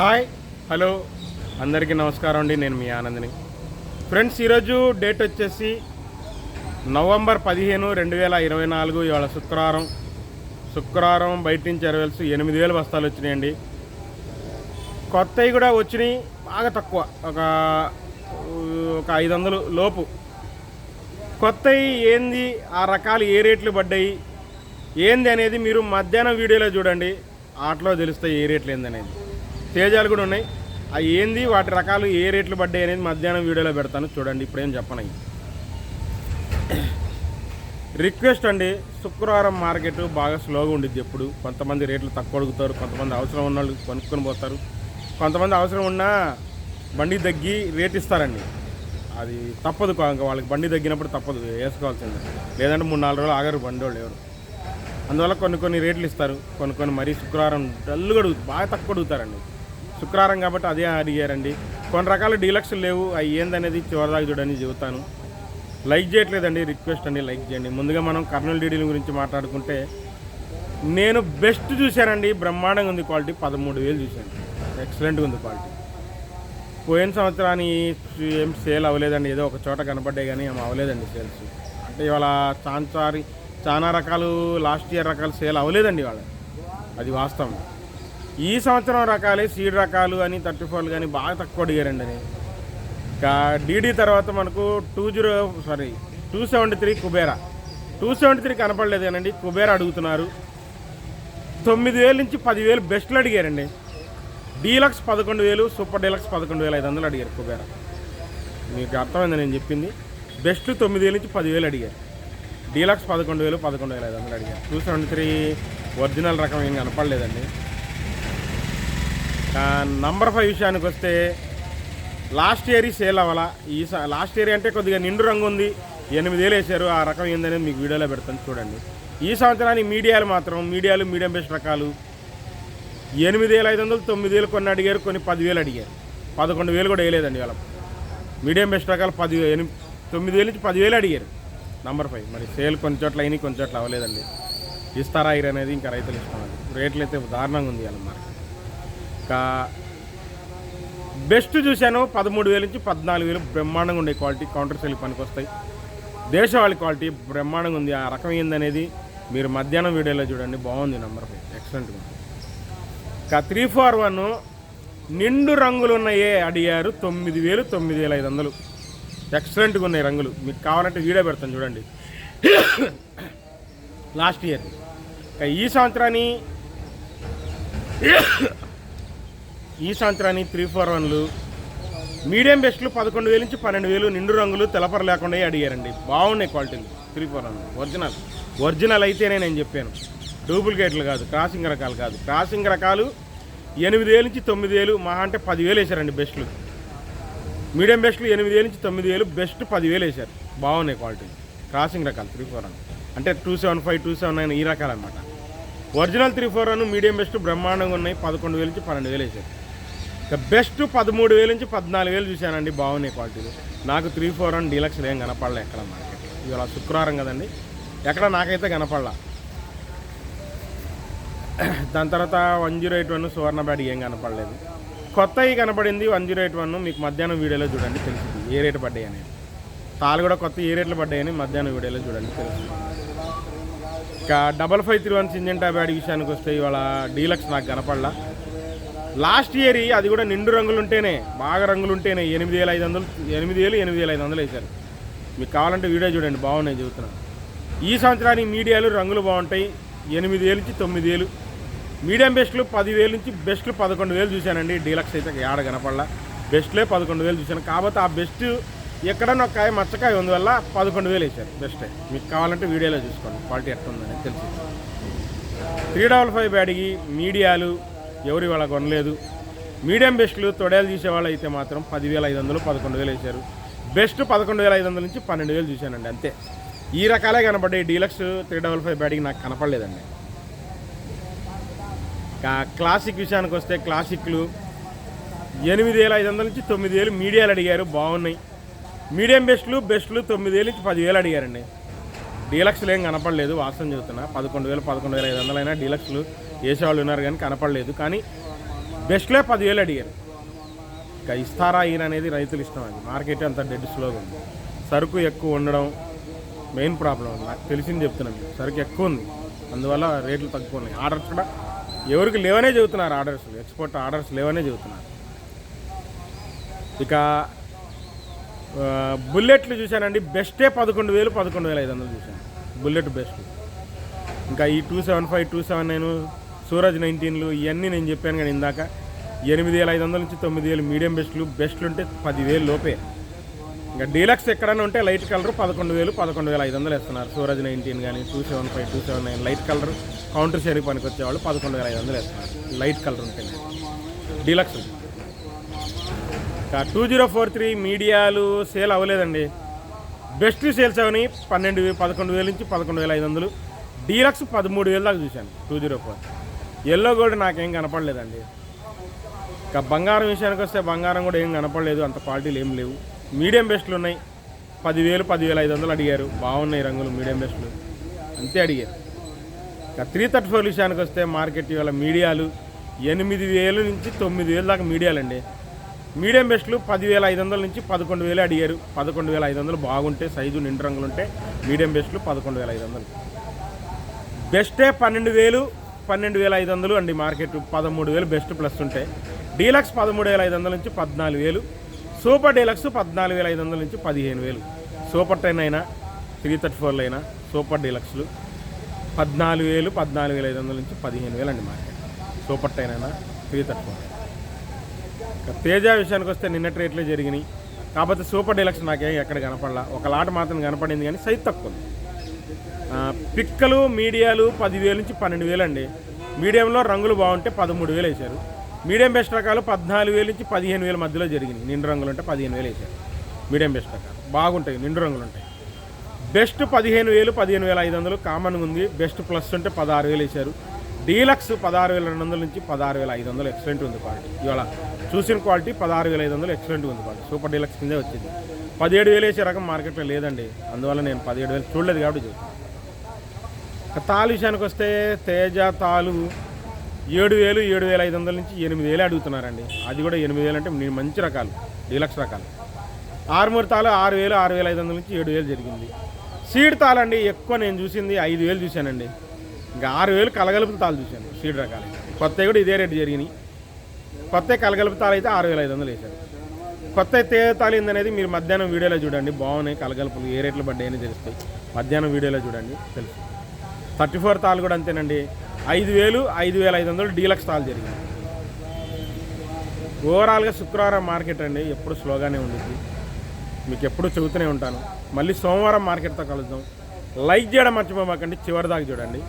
Hi hello. అందరికీ నమస్కారం అండి నేను మీ ఆనందిని. ఫ్రెండ్స్ ఈరోజు డేట్ వచ్చేసి నవంబర్ పదిహేను రెండు వేల ఇరవై నాలుగు ఇవాళ శుక్రవారం. శుక్రవారం బయట నుంచి ఎరవేల్స్ ఎనిమిది వేల బస్తాలు వచ్చినాయండి. కొత్తవి కూడా వచ్చినాయి బాగా తక్కువ. ఒక ఒక ఐదు వందలు లోపు. కొత్తవి ఏంది ఆ రకాలు ఏ రేట్లు పడ్డాయి ఏంది అనేది మీరు మధ్యాహ్నం వీడియోలో చూడండి. ఆటలో తెలుస్తాయి ఏ రేట్లు ఏంది తేజాలు కూడా ఉన్నాయి. అవి ఏంది వాటి రకాలు ఏ రేట్లు పడ్డాయి అనేది మధ్యాహ్నం వీడియోలో పెడతాను. చూడండి ఇప్పుడేం చెప్పనవి రిక్వెస్ట్ అండి శుక్రవారం మార్కెట్ బాగా స్లోగా ఉండిద్ది ఎప్పుడు. కొంతమంది రేట్లు తక్కువ అడుగుతారు కొంతమంది అవసరం ఉన్న వాళ్ళు కొనుక్కొని పోతారు. కొంతమంది అవసరం ఉన్నా బండి తగ్గి రేట్ ఇస్తారండి. అది తప్పదు ఇంకా వాళ్ళకి బండి తగ్గినప్పుడు తప్పదు వేసుకోవాల్సిందే. లేదంటే మూడు నాలుగు రోజులు ఆగరు బండి వాళ్ళు ఎవరు. అందువల్ల కొన్ని కొన్ని రేట్లు ఇస్తారు కొన్ని కొన్ని మరీ శుక్రవారం డల్లుగా అడుగుతారు బాగా తక్కువ అడుగుతారండి. శుక్రవారం కాబట్టి అదే అడిగారండి కొన్ని రకాల డీలక్స్ లేవు. అవి ఏందనేది చివరిదాకా చూడని చెబుతాను. లైక్ చేయట్లేదండి రిక్వెస్ట్ అండి లైక్ చేయండి. ముందుగా మనం కర్నూలు డీడీల గురించి మాట్లాడుకుంటే నేను బెస్ట్ చూశానండి బ్రహ్మాండంగా ఉంది క్వాలిటీ పదమూడు వేలు చూశాను. ఎక్సలెంట్గా ఉంది క్వాలిటీ. పోయిన సంవత్సరాన్ని ఏం సేల్ అవ్వలేదండి. ఏదో ఒక చోట కనపడ్డాయి కానీ ఏం అవ్వలేదండి సేల్స్. అంటే ఇవాళ చాన్సారి చాలా రకాలు లాస్ట్ ఇయర్ రకాలు సేల్ అవ్వలేదండి ఇవాళ. అది వాస్తవం. ఈ సంవత్సరం రకాలే సీడ్ రకాలు అని థర్టీ ఫోర్లు కానీ బాగా తక్కువ అడిగారండి అని ఇంకా డీడీ తర్వాత మనకు two zero sorry two seventy three Kubera. Two seventy three కనపడలేదు కానండి కుబేరా అడుగుతున్నారు. తొమ్మిది వేల నుంచి పదివేలు బెస్ట్లు అడిగారండి. డీలక్స్ పదకొండు వేలు సూపర్ డీలక్స్ పదకొండు వేల ఐదు వందలు అడిగారు కుబేరా. మీకు అర్థమైంది నేను చెప్పింది? బెస్ట్ తొమ్మిది వేల నుంచి పదివేలు అడిగారు. డీలక్స్ పదకొండు వేలు పదకొండు వేల ఐదు వందలు అడిగారు. టూ సెవెంటీ త్రీ ఒరిజినల్ రకం ఏం కనపడలేదండి. నంబర్ ఫైవ్ విషయానికి వస్తే లాస్ట్ ఇయర్ సేల్ అవ్వాలా? ఈ స- లాస్ట్ ఇయర్ అంటే కొద్దిగా నిండు రంగు ఉంది. ఎనిమిది వేలు వేసారు ఆ రకం ఏందనేది మీకు వీడియోలో పెడతాను చూడండి. ఈ సంవత్సరానికి మీడియాలు మాత్రం మీడియాలు మీడియం బెస్ట్ రకాలు. ఎనిమిది వేల ఐదు వందలు తొమ్మిది వేలు కొన్ని అడిగారు కొన్ని పదివేలు అడిగారు. పదకొండు వేలు కూడా వేయలేదండి వాళ్ళ మీడియం బెస్ట్ రకాలు పది ఎనిమిది తొమ్మిది వేలు నుంచి పదివేలు అడిగారు. నంబర్ ఫైవ్ మరి సేల్ కొన్ని చోట్ల అయినాయి కొన్ని చోట్ల అవ్వలేదండి. ఇస్తారా ఇరు అనేది ఇంకా రైతులు ఇష్టం రేట్లు అయితే దారుణంగా ఉంది వాళ్ళ ఇంకా బెస్ట్ చూశాను. పదమూడు వేల నుంచి పద్నాలుగు వేలు బ్రహ్మాండంగా ఉండే క్వాలిటీ కౌంటర్ సెల్ పనికి వస్తాయి దేశవాళి క్వాలిటీ బ్రహ్మాండంగా ఉంది. ఆ రకం ఏందనేది మీరు మధ్యాహ్నం వీడియోలో చూడండి. బాగుంది నెంబర్ ఫైవ్ ఎక్సలెంట్గా ఉంది. ఇంకా త్రీ ఫోర్ వన్ నిండు రంగులు ఉన్నాయే అడిగారు. తొమ్మిది వేలు తొమ్మిది వేల ఐదు వందలు. ఎక్సలెంట్గా ఉన్నాయి రంగులు. మీకు కావాలంటే వీడియో పెడతాను చూడండి. లాస్ట్ ఇయర్ ఇంకా ఈ సంవత్సరాన్ని ఈ సంవత్సరాన్ని త్రీ ఫోర్ వన్లు మీడియం బెస్ట్లు పదకొండు వేలు నుంచి పన్నెండు వేలు నిండు రంగులు తెలపర లేకుండా అడిగారండి. బాగున్నాయి క్వాలిటీలు three four one original. Original అయితేనే నేను చెప్పాను. డూప్లికేట్లు కాదు క్రాసింగ్ రకాలు కాదు. క్రాసింగ్ రకాలు ఎనిమిది వేలు నుంచి తొమ్మిది వేలు మహా అంటే పదివేలు వేశారండి బెస్ట్లు. మీడియం బెస్ట్లు ఎనిమిది వేలు నుంచి తొమ్మిది వేలు బెస్ట్ పదివేలు వేశారు. బాగున్నాయి క్వాలిటీ క్రాసింగ్ రకాలు త్రీ ఫోర్ వన్ అంటే two seven five two seven nine ఈ రకాలన్నమాట. Original three four one medium best బ్రహ్మాండంగా ఉన్నాయి. పదకొండు వేలు నుంచి పన్నెండు వేలు వేశారు. బెస్ట్ పదమూడు వేలు నుంచి పద్నాలుగు వేలు చూశానండి బాగున్నాయి క్వాలిటీలు నాకు త్రీ ఫోర్ వన్ డీలక్స్లు ఏం కనపడలే ఎక్కడ మార్కెట్ ఇవాళ శుక్రవారం కదండి. ఎక్కడ నాకైతే కనపడలా. దాని తర్వాత one zero eight one Suvarna bad ఏం కనపడలేదు. కొత్తవి కనపడింది వన్ జీరో ఎయిట్ వన్. మీకు మధ్యాహ్నం వీడియోలో చూడండి తెలిసింది ఏ రేటు పడ్డాయి అనేది. తాళ్ళు కూడా కొత్త ఏ రేట్లు పడ్డాయని మధ్యాహ్నం వీడియోలో చూడండి తెలుస్తుంది. ఇంకా double five three one Syngenta bad విషయానికి వస్తే ఇవాళ డీలక్స్ నాకు కనపడలా. లాస్ట్ ఇయర్ అది కూడా నిండు రంగులు ఉంటేనే బాగా రంగులు ఉంటేనే ఎనిమిది వేల ఐదు వందలు ఎనిమిది వేలు ఎనిమిది వేల ఐదు వందలు వేశారు. మీకు కావాలంటే వీడియో చూడండి బాగున్నాయి చెబుతున్నాను. ఈ సంవత్సరానికి మీడియాలు రంగులు బాగుంటాయి. ఎనిమిది వేలు నుంచి తొమ్మిది వేలు. మీడియం బెస్ట్లు పదివేలు నుంచి బెస్ట్లు పదకొండు వేలు చూశానండి. డీలక్స్ అయితే ఏడ కనపడలా. బెస్ట్లే పదకొండు వేలు చూశాను. కాబట్టి ఆ బెస్ట్ ఎక్కడన్నా ఒక కాయ మచ్చకాయ ఉందివల్ల పదకొండు వేలు వేశారు. బెస్టే. మీకు కావాలంటే వీడియోలో చూసుకోండి. క్వాలిటీ ఎట్టుందని తెలిసి. త్రీ డబల్ ఫైవ్ బ్యాడ్కి మీడియాలు ఎవరు ఇవాళ కొనలేదు. మీడియం బెస్ట్లు తొడేలు తీసేవాళ్ళు అయితే మాత్రం పదివేల ఐదు వందలు పదకొండు వేలు వేశారు. బెస్ట్ పదకొండు వేల ఐదు వందల నుంచి పన్నెండు వేలు చూశానండి అంతే. ఈ రకాలే కనపడ్డాయి. Deluxe three double five batting నాకు కనపడలేదండి. క్లాసిక్ విషయానికి వస్తే క్లాసిక్లు ఎనిమిది వేల ఐదు వందల నుంచి తొమ్మిది వేలు మీడియాలు అడిగారు బాగున్నాయి. మీడియం బెస్ట్లు బెస్ట్లు తొమ్మిది వేలు నుంచి పదివేలు అడిగారండి. డీలక్స్లు ఏం కనపడలేదు వాస్తవం చెబుతున్నా. పదకొండు వేలు పదకొండు వేల ఐదు వందలైనా డీలక్స్లు వేసేవాళ్ళు ఉన్నారు కానీ కనపడలేదు. కానీ బెస్ట్లే పదివేలు అడిగారు. ఇంకా ఇస్తారా ఈయన అనేది రైతులు ఇష్టం అది. మార్కెట్ అంత డెడ్ స్లోగా ఉంది. సరుకు ఎక్కువ ఉండడం మెయిన్ ప్రాబ్లం నాకు తెలిసింది చెప్తున్నాను సరుకు ఎక్కువ ఉంది. అందువల్ల రేట్లు తక్కువ ఉన్నాయి. ఆర్డర్స్ కూడా ఎవరికి లేవనే చెబుతున్నారు ఆర్డర్స్ ఎక్స్పోర్ట్ ఆర్డర్స్ లేవనే చెబుతున్నారు. ఇక బుల్లెట్లు చూశానండి. బెస్టే పదకొండు వేలు పదకొండు వేల ఐదు వందలు చూశాను. బుల్లెట్ బెస్ట్ ఇంకా ఈ two seven five two seven nine Suraj నైన్టీన్లు ఇవన్నీ నేను చెప్పాను కానీ ఇందాక ఎనిమిది వేల ఐదు వందల నుంచి తొమ్మిది వేలు మీడియం బెస్ట్లు బెస్ట్లు ఉంటే పదివేలు లోపే. ఇంకా డీలక్స్ ఎక్కడైనా ఉంటే లైట్ కలర్ పదకొండు వేలు పదకొండు వేల ఐదు వందలు వేస్తున్నారు. సూరజ్ నైన్టీన్ కానీ two seven five two seven nine light colour. Counter share పనికి వచ్చేవాళ్ళు పదకొండు వేల ఐదు వందలు వేస్తున్నారు. లైట్ కలర్ ఉంటే డీలక్స్. ఇంకా టూ జీరో ఫోర్ త్రీ మీడియాలు సేల్ అవ్వలేదండి. బెస్ట్ సేల్స్ అవని పన్నెండు పదకొండు వేల నుంచి పదకొండు వేల ఐదు వందలు. డీలక్స్ పదమూడు వేల దాకా చూశాను. Two zero four. ఎల్లో కూడా నాకేం కనపడలేదండి. ఇక బంగారం విషయానికి వస్తే బంగారం కూడా ఏం కనపడలేదు అంత క్వాలిటీలు ఏం లేవు. మీడియం బెస్ట్లు ఉన్నాయి. పదివేలు పదివేల ఐదు వందలు అడిగారు. బాగున్నాయి రంగులు మీడియం బెస్ట్లు. అంతే అడిగారు. ఇక త్రీ థర్టీ ఫోర్ విషయానికి వస్తే మార్కెట్ ఇవాళ మీడియాలు ఎనిమిది వేలు నుంచి తొమ్మిది వేలు దాకా మీడియాలండి. మీడియం బెస్ట్లు పదివేల ఐదు వందల నుంచి పదకొండు వేలు అడిగారు. పదకొండు వేల ఐదు వందలు బాగుంటే సైజు నిండు రంగులు ఉంటే మీడియం బెస్ట్లు పదకొండు వేల ఐదు వందలు. బెస్టే పన్నెండు వేలు పన్నెండు వేల ఐదు వందలు అండి మార్కెట్. పదమూడు వేలు బెస్ట్ ప్లస్ ఉంటే డీలక్స్ పదమూడు వేల ఐదు వందల నుంచి పద్నాలుగు వేలు. సూపర్ డీలక్స్ పద్నాలుగు వేల ఐదు వందల నుంచి పదిహేను వేలు. సూపర్ టెన్ అయినా త్రీ థర్టీ ఫోర్లు అయినా సూపర్ డీలక్స్లు పద్నాలుగు వేలు పద్నాలుగు వేల ఐదు వందల నుంచి పదిహేను వేలు అండి మార్కెట్. సూపర్ టెన్ అయినా త్రీ థర్టీ ఫోర్. ఇక తేజ విషయానికి వస్తే నిన్నటి రేట్లే జరిగినాయి. కాకపోతే సూపర్ డీలక్స్ నాకేం ఎక్కడ కనపడలా. ఒక లాట్ మాత్రం కనపడింది కానీ సైజ్ తక్కువ ఉంది. పిక్కలు మీడియాలు పదివేలు నుంచి పన్నెండు వేలు అండి. మీడియంలో రంగులు బాగుంటే పదమూడు వేలు వేశారు. మీడియం బెస్ట్ రకాలు పద్నాలుగు వేలు నుంచి పదిహేను వేల మధ్యలో జరిగినాయి. నిండు రంగులు ఉంటే పదిహేను వేలు వేశారు. మీడియం బెస్ట్ రకాలు. బాగుంటాయి నిండు రంగులు ఉంటాయి. బెస్ట్ పదిహేను వేలు పదిహేను వేల ఐదు వందలు కామన్గా ఉంది. బెస్ట్ ప్లస్ ఉంటే పదహారు వేలు వేశారు. డీలక్స్ పదహారు వేల రెండు వందల నుంచి పదహారు వేల ఐదు వందలు ఎక్సలెంట్ ఉంది క్వాలిటీ. ఇవాళ చూసిన క్వాలిటీ పదహారు వేల ఐదు వందలు ఎక్సలెంట్గా ఉంది క్వాలిటీ సూపర్ డీలక్స్ కిందే వచ్చింది. పదిహేడు వేలు వేసే రకం మార్కెట్లో లేదండి. అందువల్ల నేను పదిహేడు వేలు చూడలేదు కాబట్టి చూస్తాను తాలు విషయానికి వస్తే తేజ తాలు ఏడు వేలు ఏడు వేల ఐదు వందల నుంచి ఎనిమిది వేలు అడుగుతున్నారండి. అది కూడా ఎనిమిది వేలు అంటే నేను మంచి రకాలు డీలక్స్ రకాలు. ఆరుమూరు తాలు ఆరు వేలు ఆరు వేల ఐదు వందల నుంచి ఏడు వేలు జరిగింది. సీడ్ తాళండి ఎక్కువ నేను చూసింది ఐదు వేలు చూశానండి. ఇంకా ఆరు వేలు కలగలుపుని తాలు చూశాను సీడ్ రకాలు. కొత్తవి కూడా ఇదే రేటు జరిగినాయి. కొత్త కలగలుపుతాలు అయితే ఆరు వేల ఐదు వందలు వేశారు. కొత్త తేజ అనేది మీరు మధ్యాహ్నం వీడియోలో చూడండి. బాగున్నాయి కలగలుపులు ఏ రేట్లు పడ్డాయని తెలుస్తాయి. మధ్యాహ్నం వీడియోలో చూడండి తెలుసు. థర్టీ ఫోర్ తాలు కూడా అంతేనండి. ఐదు వేలు ఐదు వేల ఐదు వందలు డీలక్స్ తాలు జరిగింది ఓవరాల్గా శుక్రవారం మార్కెట్ అండి ఎప్పుడు స్లోగానే ఉండేది మీకు ఎప్పుడు చెబుతూనే ఉంటాను. మళ్ళీ సోమవారం మార్కెట్తో కలుద్దాం. లైక్ చేయడం మర్చిపోమాకండి చివరి దాకా చూడండి.